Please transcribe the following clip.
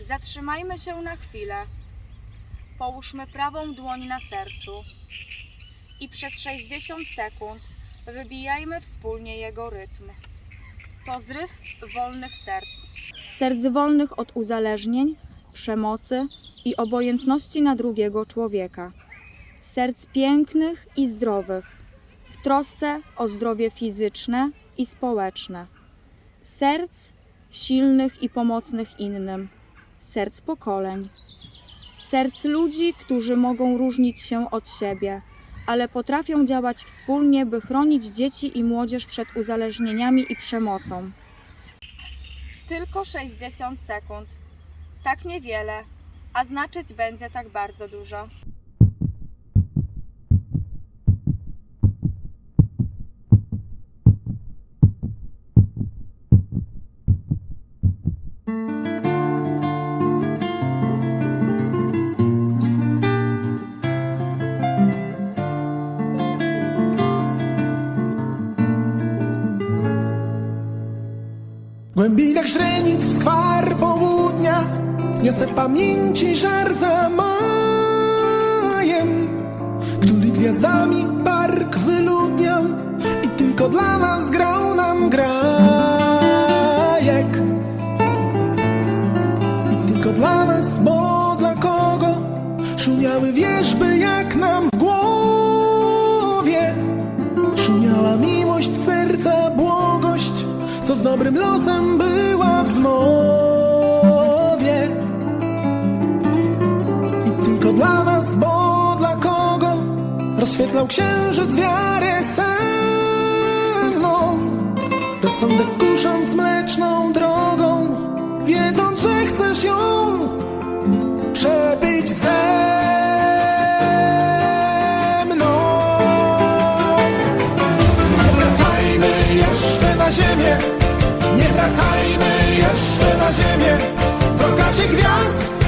Zatrzymajmy się na chwilę. Połóżmy prawą dłoń na sercu i przez 60 sekund wybijajmy wspólnie jego rytm. To zryw wolnych serc. Serc wolnych od uzależnień, przemocy i obojętności na drugiego człowieka. Serc pięknych i zdrowych, w trosce o zdrowie fizyczne i społeczne. Serc silnych i pomocnych innym. Serc pokoleń. Serc ludzi, którzy mogą różnić się od siebie, ale potrafią działać wspólnie, by chronić dzieci i młodzież przed uzależnieniami i przemocą. Tylko 60 sekund. Tak niewiele, a znaczyć będzie tak bardzo dużo. Głębinach źrenic skwar południa Niosę pamięci żar za majem Który gwiazdami park wyludniał I tylko dla nas grał nam grajek. I tylko dla nas, bo dla kogo Szumiały wierzby co z dobrym losem była w zmowie. I tylko dla nas, bo dla kogo rozświetlał księżyc wiarę senną. Rozsądek kusząc mleczną drogą, wiedząc, że chcesz ją wracajmy jeszcze na ziemię, w gwiazd.